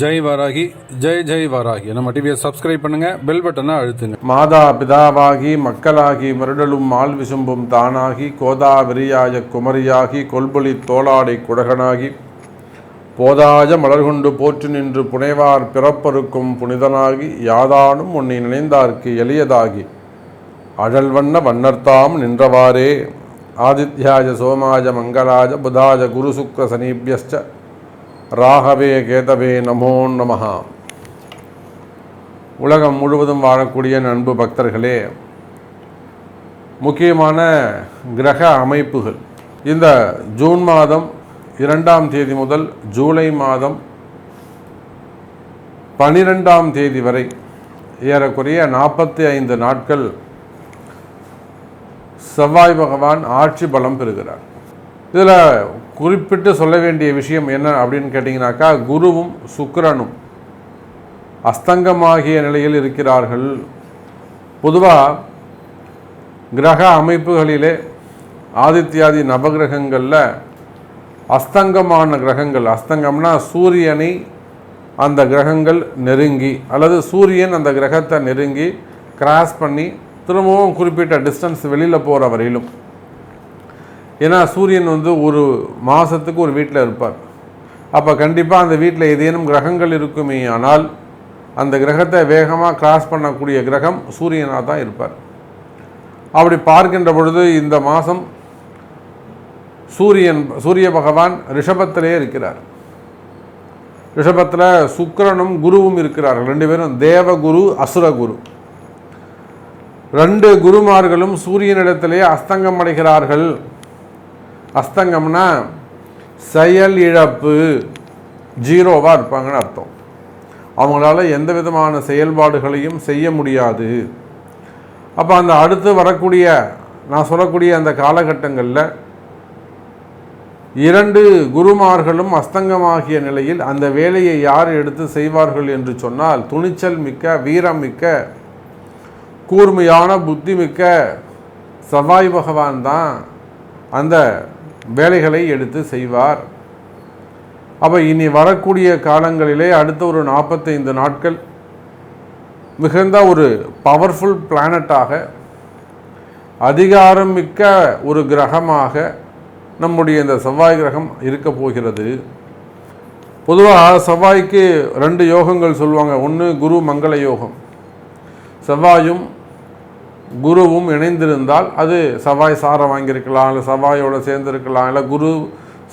ஜெய் வராகி ஜெய் ஜெய் வாராகி. நம்ம டிவியை சப்ஸ்கிரைப் பண்ணுங்க பெல் பட்டனை அழுத்துங்க. மாதா பிதாவாகி மக்களாகி மருடலும் ஆள் விசும்பும் தானாகி கோதாவரியாய குமரியாகி கொல்பொலி தோளாடை குடகனாகி போதாய மலர்கொண்டு போற்று நின்று புனைவார் பிறப்பருக்கும் புனிதனாகி யாதானும் உன்னை நினைந்தார்க்கு எளியதாகி அழல் வண்ண வண்ணர்த்தாம் நின்றவாறே. ஆதித்யாய சோமாய மங்களாய புதாய குரு சுக்கர சனீபியஸ்ட ராகவே கேதவே நமோ நமஹா. உலகம் முழுவதும் வாழக்கூடிய நண்பு பக்தர்களே முக்கியமான கிரக அமைப்புகள். இந்த ஜூன் மாதம் இரண்டாம் தேதி முதல் ஜூலை மாதம் பனிரெண்டாம் தேதி வரை ஏறக்குறைய நாற்பத்தி ஐந்து நாட்கள் செவ்வாய் பகவான் ஆட்சி பலம் பெறுகிறார். இதில் குறிப்பிட்டு சொல்ல வேண்டிய விஷயம் என்ன அப்படின்னு கேட்டிங்கனாக்கா குருவும் சுக்கரனும் அஸ்தங்கமாகிய நிலையில் இருக்கிறார்கள். பொதுவாக கிரக அமைப்புகளிலே ஆதித்யாதி நவகிரகங்களில் அஸ்தங்கமான கிரகங்கள் அஸ்தங்கம்னா சூரியனை அந்த கிரகங்கள் நெருங்கி அல்லது சூரியன் அந்த கிரகத்தை நெருங்கி கிராஸ் பண்ணி திரும்பவும் குறிப்பிட்ட டிஸ்டன்ஸ் வெளியில் போகிற வரையிலும் ஏன்னா சூரியன் வந்து ஒரு மாதத்துக்கு ஒரு வீட்டில் இருப்பார். அப்போ கண்டிப்பாக அந்த வீட்டில் ஏதேனும் கிரகங்கள் இருக்குமே ஆனால் அந்த கிரகத்தை வேகமாக கிராஸ் பண்ணக்கூடிய கிரகம் சூரியனாக தான் இருப்பார். அப்படி பார்க்கின்ற பொழுது இந்த மாதம் சூரியன் சூரிய பகவான் ரிஷபத்திலே இருக்கிறார். ரிஷபத்தில் சுக்கிரனும் குருவும் இருக்கிறார்கள். ரெண்டு பேரும் தேவகுரு அசுரகுரு. ரெண்டு குருமார்களும் சூரியனிடத்திலே அஸ்தங்கம் அடைகிறார்கள். அஸ்தங்கம்னா செயல் இழப்பு ஜீரோவாக இருப்பாங்கன்னு அர்த்தம். அவங்களால எந்த விதமான செயல்பாடுகளையும் செய்ய முடியாது. அப்போ அந்த அடுத்து வரக்கூடிய நான் சொல்லக்கூடிய அந்த காலகட்டங்களில் இரண்டு குருமார்களும் அஸ்தங்கமாகிய நிலையில் அந்த வேலையை யார் எடுத்து செய்வார்கள் என்று சொன்னால் துணிச்சல் மிக்க வீரம் மிக்க கூர்மையான புத்தி மிக்க செவ்வாய் பகவான் தான் அந்த வேலைகளை எடுத்து செய்வார். அப்போ இனி வரக்கூடிய காலங்களிலே அடுத்த ஒரு நாற்பத்தைந்து நாட்கள் மிகுந்த ஒரு பவர்ஃபுல் பிளானட்டாக அதிகாரம் மிக்க ஒரு கிரகமாக நம்முடைய இந்த செவ்வாய் கிரகம் இருக்க போகிறது. பொதுவாக செவ்வாய்க்கு ரெண்டு யோகங்கள் சொல்லுவாங்க. ஒன்று குரு மங்கள யோகம். செவ்வாயும் குருவும் இணைந்திருந்தால் அது செவ்வாய் சாரம் வாங்கியிருக்கலாம் இல்லை செவ்வாயோடு சேர்ந்துருக்கலாம் இல்லை குரு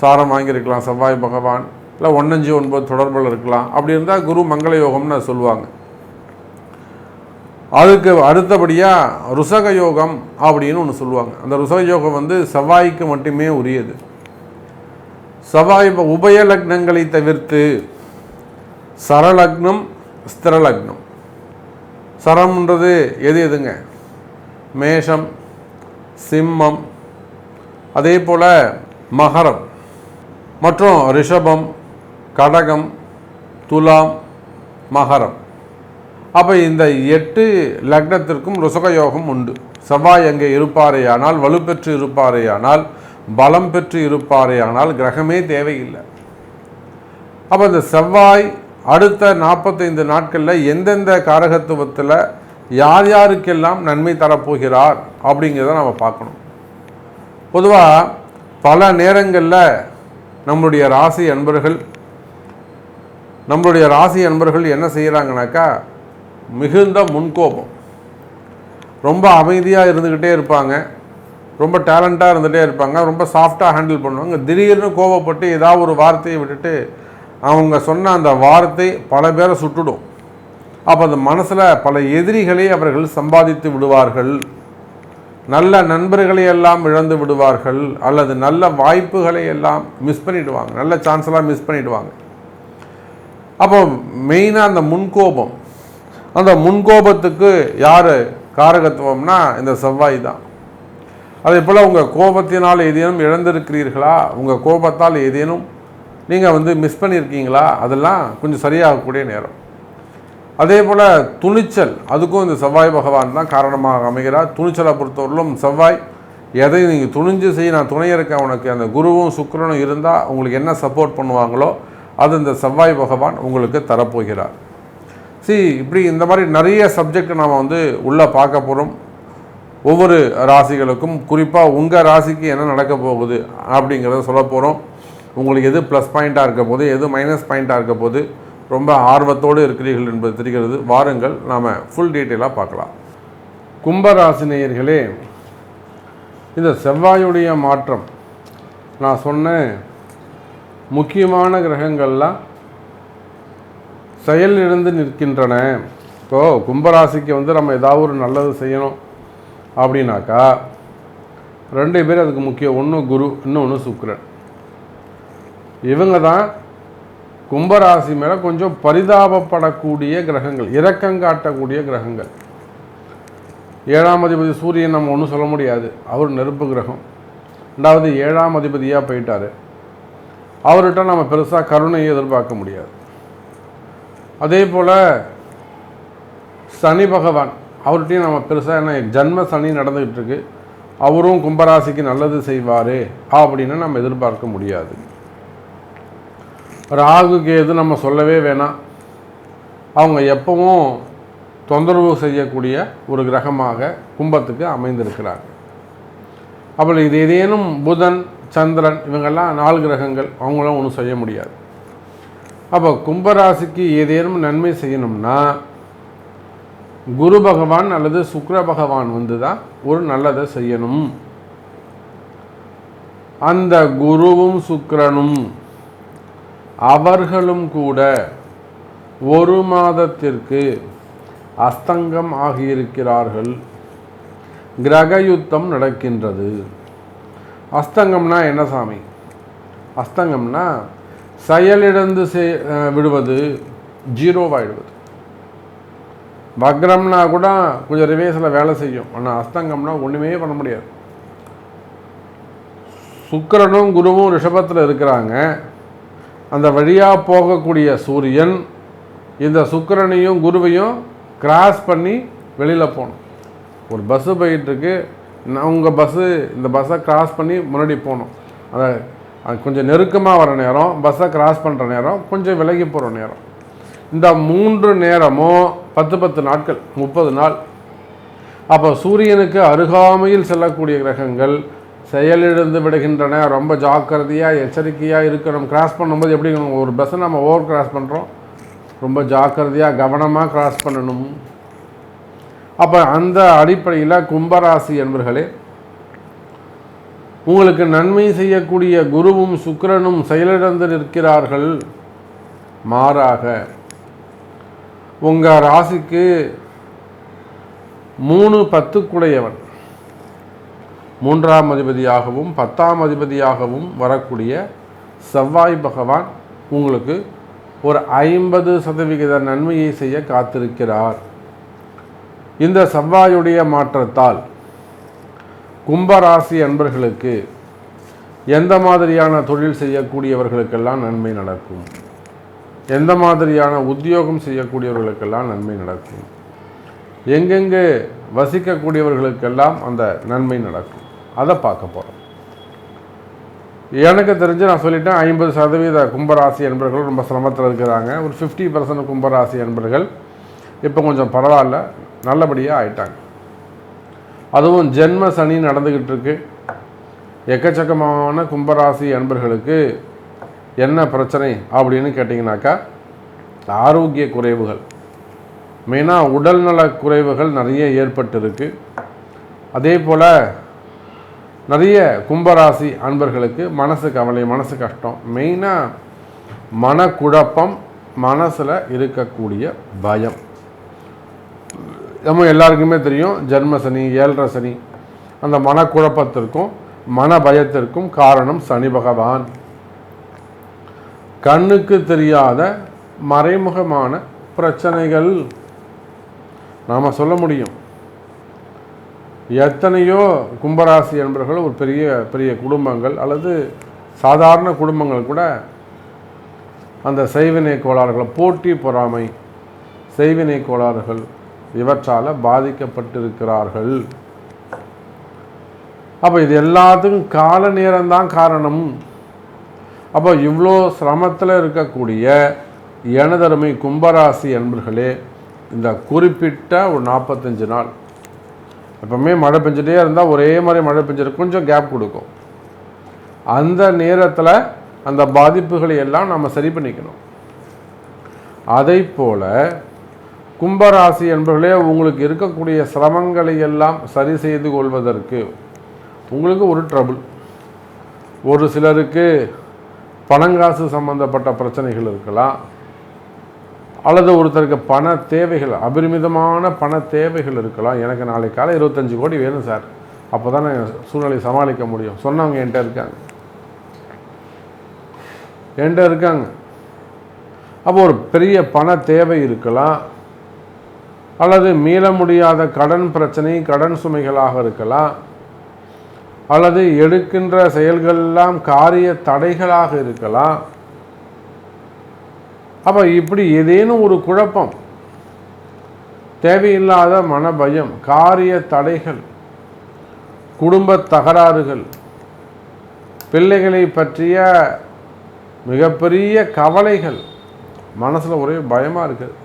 சாரம் வாங்கியிருக்கலாம் செவ்வாய் பகவான் இல்லை ஒன்னஞ்சு ஒன்பது தொடர்பில் இருக்கலாம். அப்படி இருந்தால் குரு மங்கள யோகம்னு சொல்லுவாங்க. அதுக்கு அடுத்தபடியாக ருசக யோகம் அப்படின்னு ஒன்று சொல்லுவாங்க. அந்த ருசக யோகம் வந்து செவ்வாய்க்கு மட்டுமே உரியது. செவ்வாய் உபய லக்னங்களை தவிர்த்து சரலக்னம் ஸ்திரலக்னம். சரம்ன்றது எது எதுங்க? மேஷம் சிம்மம் அதே போல் மகரம். மற்றும் ரிஷபம் கடகம் துலாம் மகரம். அப்போ இந்த எட்டு லக்னத்திற்கும் ருசக யோகம் உண்டு. செவ்வாய் அங்கே இருப்பாரேயானால் வலுப்பெற்று இருப்பாரேயானால் பலம் பெற்று இருப்பாரேயானால் கிரகமே தேவையில்லை. அப்போ இந்த செவ்வாய் அடுத்த நாற்பத்தைந்து நாட்களில் எந்தெந்த காரகத்துவத்தில் யார் யாருக்கெல்லாம் நன்மை தரப்போகிறார் அப்படிங்கிறத நம்ம பார்க்கணும். பொதுவாக பல நேரங்களில் நம்மளுடைய ராசி அன்பர்கள் நம்மளுடைய ராசி அன்பர்கள் என்ன செய்கிறாங்கனாக்கா மிகுந்த முன்கோபம். ரொம்ப அமைதியாக இருந்துக்கிட்டே இருப்பாங்க. ரொம்ப டேலண்ட்டாக இருந்துகிட்டே இருப்பாங்க. ரொம்ப சாஃப்டாக ஹேண்டில் பண்ணுவாங்க. திடீர்னு கோபப்பட்டு ஏதாவது ஒரு வார்த்தையை விட்டுட்டு அவங்க சொன்ன அந்த வார்த்தை பல பேரை சுட்டுடும். அப்போ அந்த மனசில் பல எதிரிகளை அவர்கள் சம்பாதித்து விடுவார்கள். நல்ல நண்பர்களை எல்லாம் இழந்து விடுவார்கள். அல்லது நல்ல வாய்ப்புகளை எல்லாம் மிஸ் பண்ணிடுவாங்க. நல்ல சான்ஸெல்லாம் மிஸ் பண்ணிடுவாங்க. அப்போ மெயினாக அந்த முன்கோபம். அந்த முன்கோபத்துக்கு யார் காரகத்துவம்னா இந்த செவ்வாய் தான். அதே போல் உங்கள் கோபத்தினால் ஏதேனும் இழந்திருக்கிறீர்களா? உங்கள் கோபத்தால் ஏதேனும் நீங்கள் வந்து மிஸ் பண்ணியிருக்கீங்களா? அதெல்லாம் கொஞ்சம் சரியாகக்கூடிய நேரம். அதே போல் துணிச்சல் அதுக்கும் இந்த செவ்வாய் பகவான் தான் காரணமாக அமைகிறார். துணிச்சலை பொறுத்தவரையிலும் செவ்வாய் எதை நீங்கள் துணிஞ்சு செய்ய நான் துணை இருக்கேன் உனக்கு அந்த குருவும் சுக்கரனும் இருந்தால் உங்களுக்கு என்ன சப்போர்ட் பண்ணுவாங்களோ அது இந்த செவ்வாய் பகவான் உங்களுக்கு தரப்போகிறார். சி இப்படி இந்த மாதிரி நிறைய சப்ஜெக்ட் நாம் வந்து உள்ளே பார்க்க போகிறோம் ஒவ்வொரு ராசிகளுக்கும் குறிப்பாக உங்கள் ராசிக்கு என்ன நடக்க போகுது அப்படிங்கிறத சொல்ல போகிறோம் உங்களுக்கு எது ப்ளஸ் பாயிண்ட்டாக இருக்க போது எது மைனஸ் பாயிண்ட்டாக இருக்க போது ரொம்ப ஆர்வத்தோடு இருக்கிறீர்கள் என்பது தெரிகிறது. வாருங்கள் நாம் ஃபுல் டீட்டெயிலாக பார்க்கலாம். கும்பராசினியர்களே இந்த செவ்வாயுடைய மாற்றம் நான் சொன்ன முக்கியமான கிரகங்கள்லாம் செயலிழந்து நிற்கின்றன. இப்போது கும்பராசிக்கு வந்து நம்ம ஏதாவது ஒரு நல்லது செய்யணும் அப்படின்னாக்கா ரெண்டு பேர் அதுக்கு முக்கியம். ஒன்று குரு இன்னொன்று சுக்கரன். இவங்க தான் கும்பராசி மேலே கொஞ்சம் பரிதாபப்படக்கூடிய கிரகங்கள் இரக்கம் காட்டக்கூடிய கிரகங்கள். ஏழாம் அதிபதி சூரியன் நம்ம ஒன்றும் சொல்ல முடியாது. அவர் நெருப்பு கிரகம். ரெண்டாவது ஏழாம் அதிபதியாக போயிட்டார். அவர்கிட்ட நம்ம பெருசாக கருணையை எதிர்பார்க்க முடியாது. அதே போல் சனி பகவான் அவர்கிட்டையும் நம்ம பெருசாக என்ன ஜன்ம சனி நடந்துக்கிட்டு இருக்கு. அவரும் கும்பராசிக்கு நல்லது செய்வார் அப்படின்னு நம்ம எதிர்பார்க்க முடியாது. ராகு கேது நம்ம சொல்லவே வேணாம். அவங்க எப்பவும் தொந்தரவு செய்யக்கூடிய ஒரு கிரகமாக கும்பத்துக்கு அமைந்திருக்கிறாங்க. அப்போ இது ஏதேனும் புதன் சந்திரன் இவங்கெல்லாம் நாலு கிரகங்கள் அவங்களாம் ஒன்றும் செய்ய முடியாது. அப்போ கும்பராசிக்கு ஏதேனும் நன்மை செய்யணும்னா குரு பகவான் அல்லது சுக்ர பகவான் வந்து தான் ஒரு நல்லதை செய்யணும். அந்த குருவும் சுக்கரனும் அவர்களும் கூட ஒரு மாதத்திற்கு அஸ்தங்கம் ஆகியிருக்கிறார்கள். கிரக யுத்தம் நடக்கின்றது. அஸ்தங்கம்னா என்ன சாமி? அஸ்தங்கம்னா செயலிழந்து செய் விடுவது ஜீரோவாயிடுவது. வக்ரம்னா கூட கொஞ்சம் ரிவேஸில் வேலை செய்யும். ஆனால் அஸ்தங்கம்னா ஒன்றுமே பண்ண முடியாது. சுக்கிரனும் குருவும் ரிஷபத்தில் இருக்கிறாங்க. அந்த வழியாக போகக்கூடிய சூரியன் இந்த சுக்கிரனையும் குருவையும் கிராஸ் பண்ணி வெளியில் போகணும். ஒரு பஸ்ஸு போயிட்டுருக்கு. உங்கள் பஸ்ஸு இந்த பஸ்ஸை கிராஸ் பண்ணி முன்னாடி போகணும். அதை அது கொஞ்சம் நெருக்கமாக வர நேரம் பஸ்ஸை கிராஸ் பண்ணுற நேரம் கொஞ்சம் விலகி போகிற நேரம். இந்த மூன்று நேரமும் பத்து பத்து நாட்கள் முப்பது நாள். அப்போ சூரியனுக்கு அருகாமையில் செல்லக்கூடிய கிரகங்கள் செயலிழந்து விடுகின்றன. ரொம்ப ஜாக்கிரதையாக எச்சரிக்கையாக இருக்கணும். கிராஸ் பண்ணும்போது எப்படி ஒரு பஸ்ஸை நம்ம ஓவர் கிராஸ் பண்ணுறோம் ரொம்ப ஜாக்கிரதையாக கவனமாக கிராஸ் பண்ணணும். அப்போ அந்த அடிப்படையில் கும்பராசி என்பர்களே உங்களுக்கு நன்மை செய்யக்கூடிய குருவும் சுக்கிரனும் செயலிழந்து நிற்கிறார்கள். மாறாக உங்கள் ராசிக்கு மூணு பத்துக்குடையவன். மூன்றாம் அதிபதியாகவும் பத்தாம் அதிபதியாகவும் வரக்கூடிய செவ்வாய் பகவான் உங்களுக்கு ஒரு ஐம்பது சதவிகித நன்மையை செய்ய காத்திருக்கிறார். இந்த செவ்வாயுடைய மாற்றத்தால் கும்பராசி அன்பர்களுக்கு எந்த மாதிரியான தொழில் செய்யக்கூடியவர்களுக்கெல்லாம் நன்மை நடக்கும்? எந்த மாதிரியான உத்தியோகம் செய்யக்கூடியவர்களுக்கெல்லாம் நன்மை நடக்கும்? எங்கெங்கே வசிக்கக்கூடியவர்களுக்கெல்லாம் அந்த நன்மை நடக்கும்? அதை பார்க்க போகிறோம் எனக்கு தெரிஞ்சு நான் சொல்லிட்டேன் ஐம்பது சதவீத கும்பராசி என்பர்கள் ரொம்ப சிரமத்தில் இருக்கிறாங்க. ஒரு ஃபிஃப்டி பர்சன்ட் கும்பராசி என்பர்கள் இப்போ கொஞ்சம் பரவாயில்ல நல்லபடியாக ஆயிட்டாங்க. அதுவும் ஜென்ம சனி நடந்துக்கிட்டு இருக்கு. எக்கச்சக்கமான கும்பராசி அன்பர்களுக்கு என்ன பிரச்சனை அப்படின்னு கேட்டிங்கனாக்கா ஆரோக்கிய குறைவுகள். மெயினாக உடல்நல குறைவுகள் நிறைய ஏற்பட்டிருக்கு. அதே போல் நிறைய கும்பராசி அன்பர்களுக்கு மனசு கவலை மனசு கஷ்டம். மெயினாக மனக்குழப்பம் மனசில் இருக்கக்கூடிய பயம். நம்ம எல்லாருக்குமே தெரியும் ஜென்ம சனி ஏழரை சனி அந்த மனக்குழப்பத்திற்கும் மன பயத்திற்கும் காரணம் சனி பகவான். கண்ணுக்கு தெரியாத மறைமுகமான பிரச்சனைகள். நாம் சொல்ல முடியும். எத்தனையோ கும்பராசி என்பவர்கள் ஒரு பெரிய பெரிய குடும்பங்கள் அல்லது சாதாரண குடும்பங்கள் கூட அந்த செய்வினை கோளாறுகள் போட்டி பொறாமை செய்வினை கோளாறுகள் இவற்றால் பாதிக்கப்பட்டிருக்கிறார்கள். அப்போ இது எல்லாத்துக்கும் கால நேரம்தான் காரணம். அப்போ இவ்வளோ சிரமத்தில் இருக்கக்கூடிய எனதருமை கும்பராசி என்பர்களே இந்த குறிப்பிட்ட ஒரு நாற்பத்தஞ்சு நாள் எப்பவுமே மழை பெஞ்சிட்டே இருந்தால் ஒரே மாதிரி மழை பெஞ்சிருக்கு கொஞ்சம் கேப் கொடுக்கும். அந்த நேரத்தில் அந்த பாதிப்புகளை எல்லாம் நம்ம சரி பண்ணிக்கணும். அதை போல் கும்பராசி என்பர்களே உங்களுக்கு இருக்கக்கூடிய சிரமங்களை எல்லாம் சரி செய்து கொள்வதற்கு உங்களுக்கு ஒரு ட்ரபுள் ஒரு சிலருக்கு பணங்காசு சம்பந்தப்பட்ட பிரச்சனைகள் இருக்கலாம். அல்லது ஒருத்தருக்கு பண தேவைகள் அபரிமிதமான பண தேவைகள் இருக்கலாம். எனக்கு நாளை காலை இருபத்தஞ்சு கோடி வேணும் சார். அப்போ தான் நான் சூழ்நிலை சமாளிக்க முடியும். சொன்னவங்க என்கிட்ட இருக்காங்க. என்கிட்ட இருக்காங்க. அப்போ ஒரு பெரிய பண தேவை இருக்கலாம். அல்லது மீள முடியாத கடன் பிரச்சனை கடன் சுமைகளாக இருக்கலாம். அல்லது எடுக்கின்ற செயல்களெல்லாம் காரிய தடைகளாக இருக்கலாம். அப்போ இப்படி ஏதேனும் ஒரு குழப்பம். தேவையில்லாத மனபயம் காரிய தடைகள் குடும்ப தகராறுகள் பிள்ளைகளை பற்றிய மிகப்பெரிய கவலைகள் மனசில் ஒரே பயமாக இருக்குது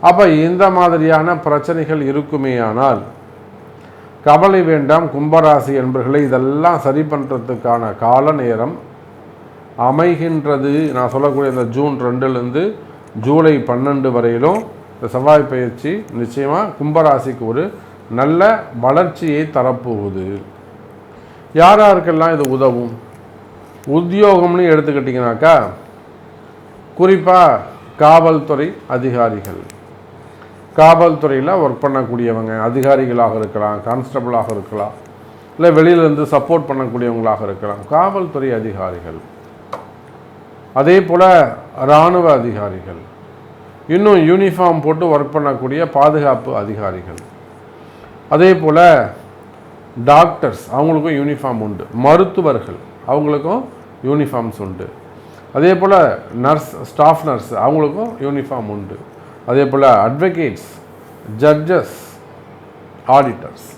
அப்போ இந்த மாதிரியான பிரச்சனைகள் இருக்குமேயானால் கவலை வேண்டாம் கும்பராசி என்பர்களை இதெல்லாம் சரி பண்ணுறதுக்கான கால நேரம் அமைகின்றது. நான் சொல்லக்கூடிய இந்த ஜூன் ரெண்டுலேருந்து ஜூலை பன்னெண்டு வரையிலும் இந்த செவ்வாய் பயிற்சி நிச்சயமாக கும்பராசிக்கு ஒரு நல்ல வளர்ச்சியை தரப்போகுது. யார் யாருக்கெல்லாம் இது உதவும்? உத்தியோகம்னு எடுத்துக்கிட்டிங்கனாக்கா குறிப்பாக காவல்துறை அதிகாரிகள். காவல்துறையில் ஒர்க் பண்ணக்கூடியவங்க அதிகாரிகளாக இருக்கலாம் கான்ஸ்டபிளாக இருக்கலாம் இல்லை வெளியிலேருந்து சப்போர்ட் பண்ணக்கூடியவங்களாக இருக்கலாம் காவல்துறை அதிகாரிகள். அதே போல் இராணுவ அதிகாரிகள். இன்னும் யூனிஃபார்ம் போட்டு ஒர்க் பண்ணக்கூடிய பாதுகாப்பு அதிகாரிகள். அதே போல் டாக்டர்ஸ் அவங்களுக்கும் யூனிஃபார்ம் உண்டு. மருத்துவர்கள் அவங்களுக்கும் யூனிஃபார்ம்ஸ் உண்டு. அதே போல் நர்ஸ் ஸ்டாஃப் நர்ஸ் அவங்களுக்கும் யூனிஃபார்ம் உண்டு. அதே போல் அட்வொகேட்ஸ் ஜட்ஜஸ் ஆடிட்டர்ஸ்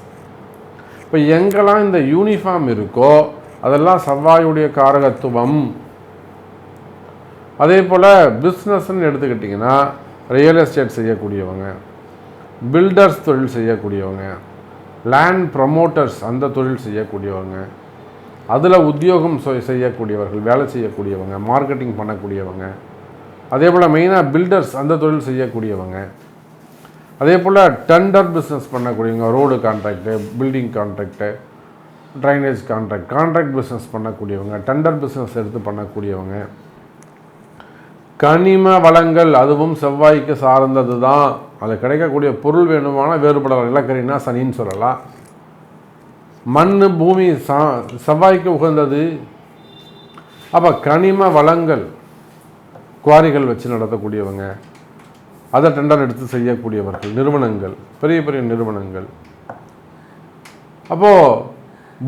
இப்போ எங்கெல்லாம் இந்த யூனிஃபார்ம் இருக்கோ அதெல்லாம் செவ்வாயுடைய காரகத்துவம் அதே போல் பிஸ்னஸ்ன்னு எடுத்துக்கிட்டிங்கன்னா ரியல் எஸ்டேட் செய்யக்கூடியவங்க பில்டர்ஸ் தொழில் செய்யக்கூடியவங்க லேண்ட் ப்ரமோட்டர்ஸ் அந்த தொழில் செய்யக்கூடியவங்க அதில் உத்தியோகம் செய்யக்கூடியவர்கள் வேலை செய்யக்கூடியவங்க மார்க்கெட்டிங் பண்ணக்கூடியவங்க அதே போல் மெயினாக பில்டர்ஸ் அந்த தொழில் செய்யக்கூடியவங்க அதே போல் டெண்டர் பிஸ்னஸ் பண்ணக்கூடியவங்க road contract building contract drainage contract contract business பண்ணக்கூடியவங்க டெண்டர் பிஸ்னஸ் எடுத்து பண்ணக்கூடியவங்க கனிம வளங்கள் அதுவும் செவ்வாய்க்கு சார்ந்தது தான் அதில் கிடைக்கக்கூடிய பொருள் வேணுமான வேறுபடலாம் நிலக்கரினா சனின்னு சொல்லலாம். மண் பூமி சா செவ்வாய்க்கு உகந்தது. அப்போ கனிம வளங்கள் குவாரிகள் வச்சு நடத்தக்கூடியவங்க அதை டெண்டர் எடுத்து செய்யக்கூடியவர்கள் நிறுவனங்கள் பெரிய பெரிய நிறுவனங்கள். அப்போது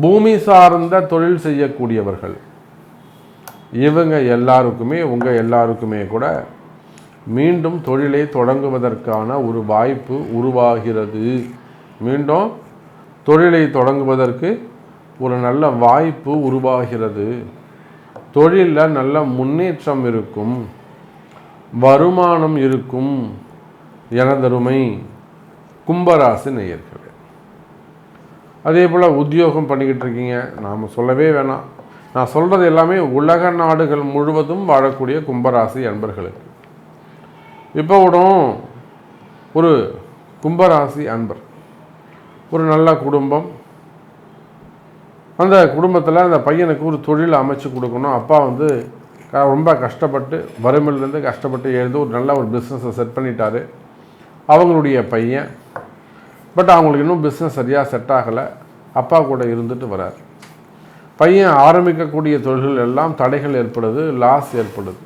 பூமி சார்ந்த தொழில் செய்யக்கூடியவர்கள் இவங்க எல்லாருக்குமே உங்கள் எல்லாருக்குமே கூட மீண்டும் தொழிலை தொடங்குவதற்கான ஒரு வாய்ப்பு உருவாகிறது. மீண்டும் தொழிலை தொடங்குவதற்கு ஒரு நல்ல வாய்ப்பு உருவாகிறது. தொழிலில் நல்ல முன்னேற்றம் இருக்கும். வருமானம் இருக்கும். எனதருமை கும்பராசி நேயர்களே. அதே போல் உத்தியோகம் பண்ணிக்கிட்டு இருக்கீங்க. நாம் சொல்லவே வேணாம். நான் சொல்கிறது எல்லாமே உலக நாடுகள் முழுவதும் வாழக்கூடிய கும்பராசி அன்பர்களுக்கு. இப்போ விடும் ஒரு கும்பராசி அன்பர். ஒரு நல்ல குடும்பம். அந்த குடும்பத்தில் அந்த பையனுக்கு ஒரு தொழில் அமைச்சு கொடுக்கணும். அப்பா வந்து க- ரொம்ப கஷ்டப்பட்டு வறுமையிலேருந்து கஷ்டப்பட்டு எழுந்து ஒரு நல்ல ஒரு பிஸ்னஸை செட் பண்ணிட்டாரு. அவங்களுடைய பையன். பட் அவங்களுக்கு இன்னும் பிஸ்னஸ் சரியாக செட் ஆகலை. அப்பா கூட இருந்துட்டு வரார். பையன் ஆரம்பிக்கக்கூடிய தொழில்கள் எல்லாம் தடைகள் ஏற்படுது லாஸ் ஏற்படுது.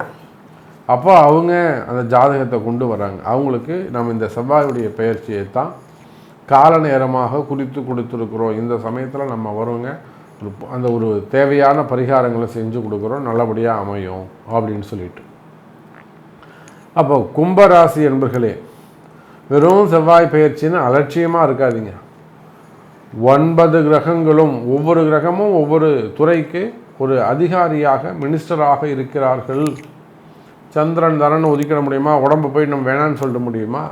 அப்போ அவங்க அந்த ஜாதகத்தை கொண்டு வராங்க. அவங்களுக்கு நம்ம இந்த செவ்வாயுடைய பயிற்சியை தான் கால நேரமாக குறித்து கொடுத்துருக்குறோம். இந்த சமயத்தில் நம்ம வருவங்க அந்த ஒரு தேவையான பரிகாரங்களை செஞ்சு கொடுக்குறோம் நல்லபடியாக அமையும் அப்படின்னு சொல்லிட்டு. அப்போ கும்பராசி என்பர்களே வெறும் செவ்வாய் பயிற்சின்னு அலட்சியமாக இருக்காதீங்க. ஒன்பது கிரகங்களும் ஒவ்வொரு கிரகமும் ஒவ்வொரு துறைக்கு ஒரு அதிகாரியாக மினிஸ்டராக இருக்கிறார்கள். சந்திரன் தரன் ஒதுக்கிட முடியுமா? உடம்பு போய் நம்ம வேணான்னு சொல்ல முடியுமா?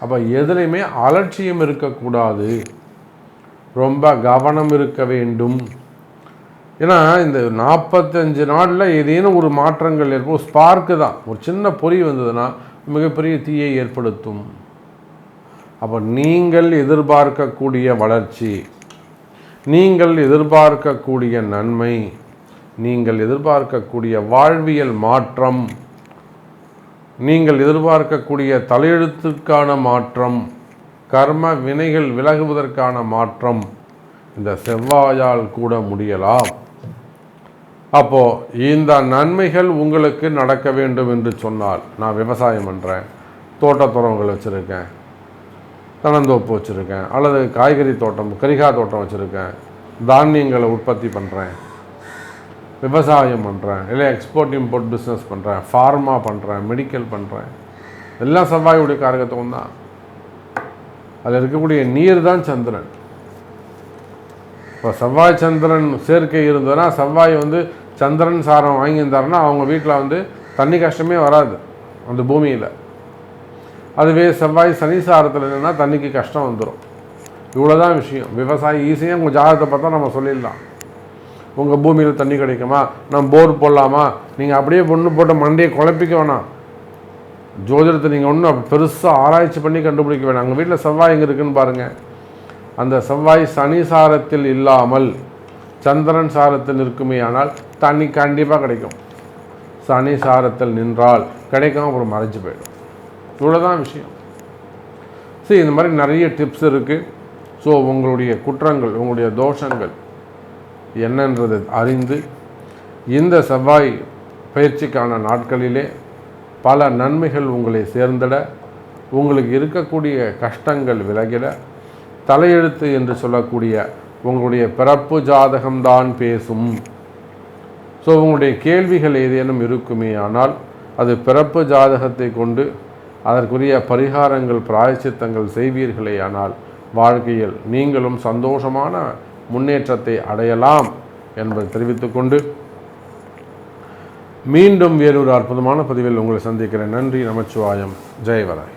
அப்போ எதுலையுமே அலட்சியம் இருக்கக்கூடாது. ரொம்ப கவனம் இருக்க வேண்டும். ஏன்னா இந்த நாற்பத்தஞ்சு நாளில் ஏதேனும் ஒரு மாற்றங்கள் ஏற்படும். ஸ்பார்க்கு தான். ஒரு சின்ன பொறி வந்ததுன்னா மிகப்பெரிய தீயை ஏற்படுத்தும். அப்போ நீங்கள் எதிர்பார்க்கக்கூடிய வளர்ச்சி நீங்கள் எதிர்பார்க்கக்கூடிய நன்மை நீங்கள் எதிர்பார்க்கக்கூடிய வாழ்வியல் மாற்றம் நீங்கள் எதிர்பார்க்கக்கூடிய தலையெழுத்துக்கான மாற்றம் கர்ம வினைகள் விலகுவதற்கான மாற்றம் இந்த செவ்வாயால் கூட முடியலாம். அப்போ இந்த நன்மைகள் உங்களுக்கு நடக்க வேண்டும் என்று சொன்னால் நான் விவசாயம் பண்ணுறேன் தோட்டத்துறவுகள் வச்சுருக்கேன் தென்னந்தோப்பு வச்சுருக்கேன் அல்லது காய்கறி தோட்டம் கரிகா தோட்டம் வச்சுருக்கேன் தானியங்களை உற்பத்தி பண்ணுறேன் விவசாயம் பண்ணுறேன் இல்லை எக்ஸ்போர்ட் இம்போர்ட் பிஸ்னஸ் பண்ணுறேன் ஃபார்மா பண்ணுறேன் மெடிக்கல் பண்ணுறேன் எல்லாம் செவ்வாயுடைய காரகத்துவம் தான். அதில் இருக்கக்கூடிய நீர் தான் சந்திரன். இப்போ செவ்வாய் சந்திரன் சேர்க்கை இருந்ததுன்னா செவ்வாய் வந்து சந்திரன் சாரம் வாங்கியிருந்தாருன்னா அவங்க வீட்டில் வந்து தண்ணி கஷ்டமே வராது அந்த பூமியில். அதுவே செவ்வாய் சனி சாரத்தில் என்னன்னா தண்ணிக்கு கஷ்டம் வந்துடும் இவ்வளோதான் விஷயம். விவசாயி ஈஸியாக உங்கள் ஜாதகத்தை பார்த்தா நம்ம சொல்லிடலாம். உங்கள் பூமியில் தண்ணி கிடைக்குமா? நம்ம போர் போடலாமா? நீங்கள் அப்படியே பொண்ணு போட்ட மண்டையை குழப்பிக்க வேணாம். ஜோதிடத்தை நீங்கள் ஒன்றும் பெருசாக ஆராய்ச்சி பண்ணி கண்டுபிடிக்க வேணாம். அங்கே வீட்டில் செவ்வாய் எங்கே இருக்குன்னு பாருங்கள் அந்த செவ்வாய் சனி சாரத்தில் இல்லாமல் சந்திரன் சாரத்தில் இருக்குமே ஆனால் தண்ணி கண்டிப்பாக கிடைக்கும். சனி சாரத்தில் நின்றால் கிடைக்கும் அப்புறம் மறைஞ்சு போயிடும். இவ்வளோதான் விஷயம். சரி இந்த மாதிரி நிறைய டிப்ஸ் இருக்குது ஸோ உங்களுடைய குற்றங்கள் உங்களுடைய தோஷங்கள் என்னன்றது அறிந்து இந்த செவ்வாய் பயிற்சிக்கான நாட்களிலே பல நன்மைகள் உங்களை சேர்ந்திட உங்களுக்கு இருக்கக்கூடிய கஷ்டங்கள் விலகிட தலையெழுத்து என்று சொல்லக்கூடிய உங்களுடைய பிறப்பு ஜாதகம்தான் பேசும். ஸோ உங்களுடைய கேள்விகள் ஏதேனும் இருக்குமே ஆனால் அது பிறப்பு ஜாதகத்தை கொண்டு அதற்குரிய பரிகாரங்கள் பிராயச்சித்தங்கள் செய்வீர்களே ஆனால் வாழ்க்கையில் நீங்களும் சந்தோஷமான முன்னேற்றத்தை அடையலாம் என்பதை தெரிவித்துக்கொண்டு மீண்டும் வேறொரு அற்புதமான பதிவில் உங்களை சந்திக்கிறேன். நன்றி நமச்சிவாயம். ஜெயவராய்